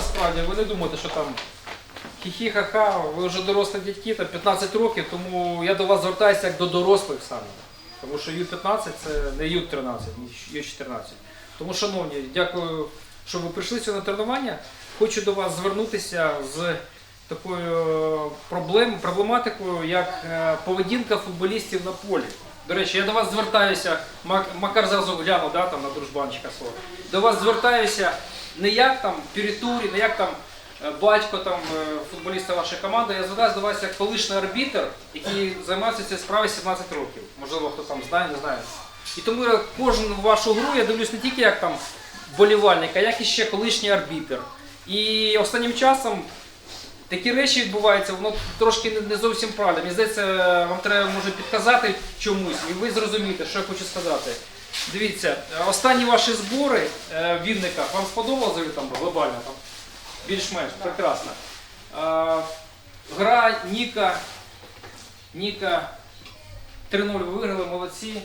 насправді, ви не думаєте, що там хі-хі-ха-ха, ви вже дорослі дядьки, там 15 років, тому я до вас звертаюся як до дорослих саме. Тому що Ю-15 це не Ю-13, ні Ю-14. Тому, шановні, дякую, що ви прийшли сьогодні на тренування. Хочу до вас звернутися з такою проблем, проблематикою, як е, поведінка футболістів на полі. До речі, я до вас звертаюся, Макар зразу глянув да, там, на дружбанчика свого. До вас звертаюся не як там Пірітурі, не як там е, батько там, е, футболіста вашої команди. Я звертаюся до вас як колишній арбітр, який займається цією справою 17 років. Можливо, хто там знає, не знає. І тому я кожну вашу гру я дивлюсь не тільки як там болівальник, а як і ще колишній арбітр. І останнім часом такі речі відбуваються, воно трошки не зовсім правильно. Мені здається, вам треба може підказати чомусь, і ви зрозумієте, що я хочу сказати. Дивіться, останні ваші збори е, в Вінниках вам сподобалося там глобально? Там? Більш-менш, прекрасно. Е, Гра Ніка. Ніка 3-0 ви виграли, молодці.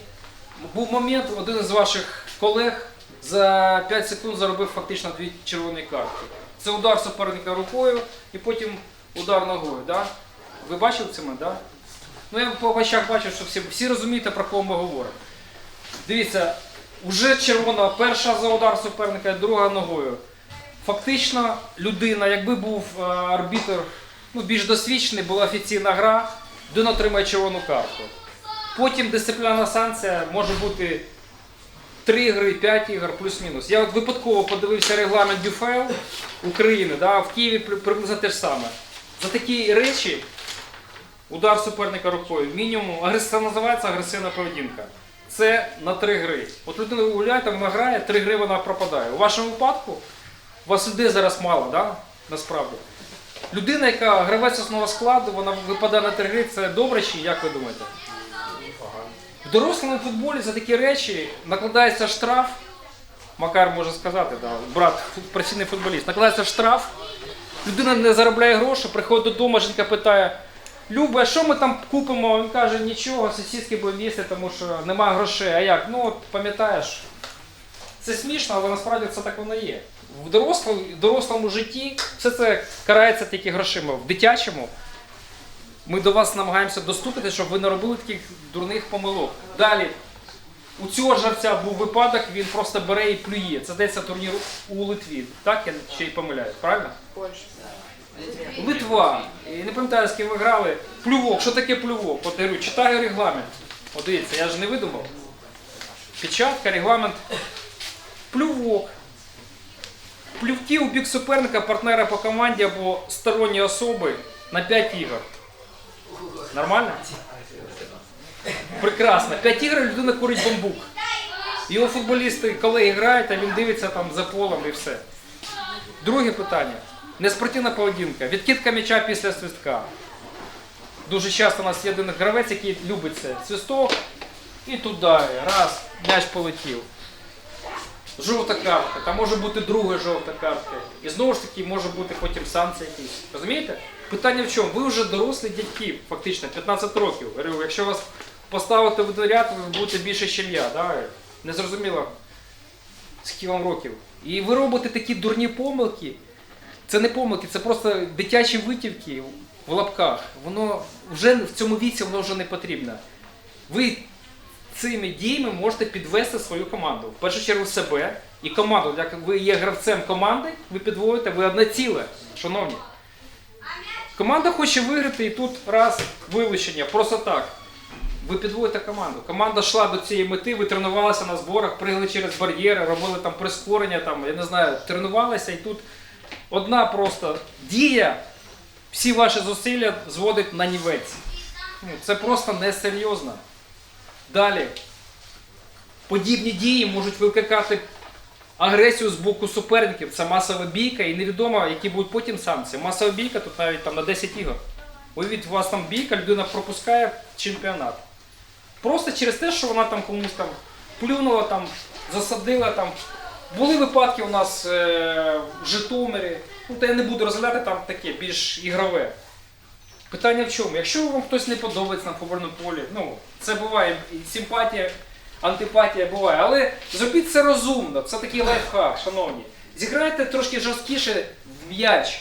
Був момент, один із ваших колег за 5 секунд заробив фактично дві червоні картки. Це удар суперника рукою і потім удар ногою. Да? Ви бачили це мене? Да? Ну я по очах бачу, що всі, всі розумієте, про кого ми говоримо. Дивіться, вже червона перша за удар суперника, друга ногою. Фактично, людина, якби був е, арбітр ну, більш досвідчений, була офіційна гра, людина отримає червону картку. Потім дисциплінарна санкція може бути 3 ігри, 5 ігор, плюс-мінус. Я от випадково подивився регламент ДЮФЛ України, да, в Києві при- приблизно те ж саме. За такі речі, удар суперника рукою, мінімум, агрес- називається агресивна поведінка. Це на 3 гри. От людина гуляє, вона грає, 3 гри вона пропадає. У вашому випадку у вас людей зараз мало, да? насправді. Людина, яка гравець основного складу, вона випадає на 3 гри, це добре чи як ви думаєте? В дорослому футболі за такі речі накладається штраф. Макар може сказати, да, брат працівний футболіст, накладається штраф. Людина не заробляє гроші, приходить додому, жінка питає: Люба, а що ми там купимо? Він каже, нічого, сусідські будемо їсти, тому що немає грошей. А як? Ну от пам'ятаєш, це смішно, але насправді це так воно є. В дорослому, дорослому житті все це карається тільки грошима. В дитячому ми до вас намагаємося доступити, щоб ви не робили таких дурних помилок. Далі, у цього жарця був випадок, він просто бере і плює. Це десь турнір у Литві. Так, я ще й помиляюсь, правильно? Литва. І не пам'ятаю, з ким ви грали. Плювок. Що таке плювок? От читаю регламент. От дивіться, я ж не видумав. Печатка, регламент. Плювок. Плювки у бік суперника, партнера по команді або сторонньої особи на 5 ігор. Нормально? Прекрасно. 5 ігор людина курить бамбук. Його футболісти, колеги грають, а він дивиться там за полом і все. Друге питання. Неспортивна поведінка. Відкидка м'яча після свистка. Дуже часто у нас є один гравець, який любить це. Свисток і туди. Раз, м'яч полетів. Жовта картка, там може бути друга жовта картка. І знову ж таки може бути потім санкція якісь. Розумієте? Питання в чому? Ви вже дорослі дядьки, фактично, 15 років. Говорю, якщо вас поставити в ряд, ви будете більше, ніж я. Да? Не зрозуміло, скільки вам років. І ви робите такі дурні помилки. Це не помилки, це просто дитячі витівки в лапках. Воно вже в цьому віці воно вже не потрібно. Ви цими діями можете підвести свою команду. В першу чергу себе і команду. Як ви є гравцем команди, ви підводите, ви одне ціле, шановні. Команда хоче виграти і тут раз вилучення, просто так. Ви підводите команду. Команда йшла до цієї мети, ви тренувалися на зборах, пригли через бар'єри, робили там прискорення, там, я не знаю, тренувалися і тут одна просто дія, всі ваші зусилля зводить на нівець. Ну, це просто несерйозно. Далі. Подібні дії можуть викликати агресію з боку суперників. Це масова бійка, і невідомо, які будуть потім санкції. Масова бійка тут навіть там на 10 ігор. Уявіть, у вас там бійка, людина пропускає чемпіонат. Просто через те, що вона там комусь там плюнула, там, засадила там. Були випадки у нас е, в Житомирі. Ну, та я не буду розглядати там таке, більш ігрове. Питання в чому? Якщо вам хтось не подобається на футбольному полі, ну це буває і симпатія, антипатія буває, але зробіть це розумно, це такий лайфхак, шановні. Зіграйте трошки жорсткіше в м'яч.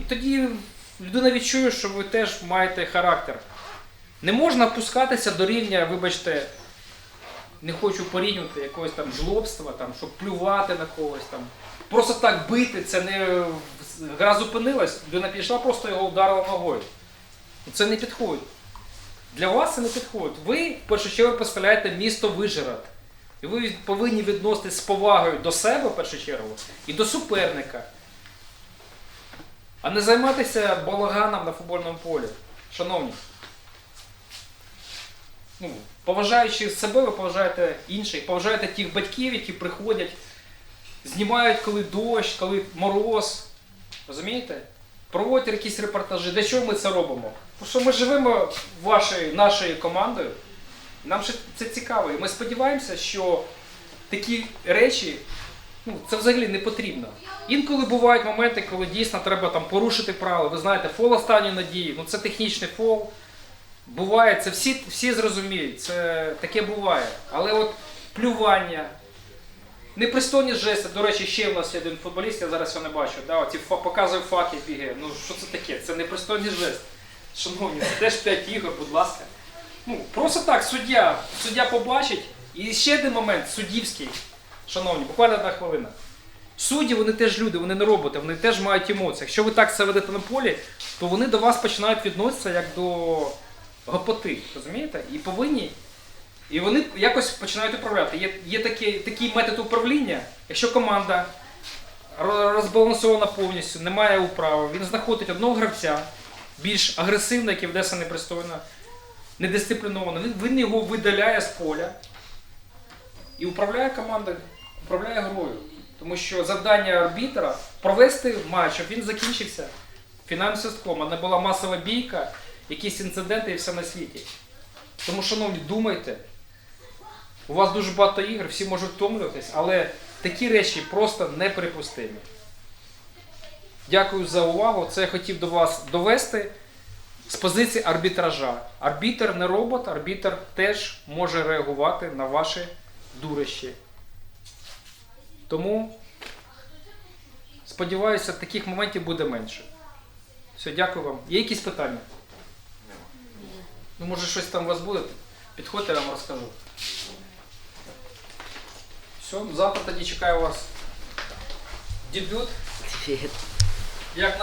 І тоді людина відчує, що ви теж маєте характер. Не можна опускатися до рівня, вибачте, не хочу порівнювати якогось там жлобства, там, щоб плювати на когось там. Просто так бити, це не гра зупинилась, людина підійшла, просто його вдарила ногою. Це не підходить. Для вас це не підходить. Ви в першу чергу представляєте місто Вижгород. І ви повинні відноситись з повагою до себе в першу чергу і до суперника. А не займатися балаганом на футбольному полі. Шановні. Ну, поважаючи себе, ви поважаєте інших, поважаєте тих батьків, які приходять, знімають, коли дощ, коли мороз. Розумієте? Проводять якісь репортажі. Для чого ми це робимо? Тому що ми живемо вашою, нашою командою. Нам ще це цікаво. І ми сподіваємося, що такі речі ну, це взагалі не потрібно. Інколи бувають моменти, коли дійсно треба там порушити правила. Ви знаєте, фол останньої надії, ну це технічний фол. Буває, це всі, всі зрозуміють, це таке буває. Але от плювання, непристойні жести. До речі, ще в нас є один футболіст, я зараз його не бачу. Да, оці показує факи бігає. Ну що це таке? Це непристойний жест. Шановні, це теж 5 ігор, будь ласка. Ну, просто так, суддя, суддя побачить. І ще один момент, суддівський. Шановні, буквально одна хвилина. Судді, вони теж люди, вони не роботи, вони теж мають емоції. Якщо ви так себе ведете на полі, то вони до вас починають відноситися як до гопоти, розумієте? І повинні. І вони якось починають управляти. Є, є такий, такий метод управління, якщо команда розбалансована повністю, немає управи, він знаходить одного гравця, більш агресивного, який веде себе непристойно, недисципліновано, він його видаляє з поля і управляє командою, управляє грою. Тому що завдання арбітра провести матч, щоб він закінчився фінальним свистком, а не була масова бійка, якісь інциденти і все на світі. Тому, шановні, думайте, у вас дуже багато ігор, всі можуть втомлюватись, але такі речі просто неприпустимі. Дякую за увагу. Це я хотів до вас довести з позиції арбітража. Арбітр не робот, арбітр теж може реагувати на ваші дурощі. Тому сподіваюся, таких моментів буде менше. Все, дякую вам. Є якісь питання? Ну, може, щось там у вас буде? Підходьте, я вам розкажу. Все, завтра тоді чекаю вас дебют. Як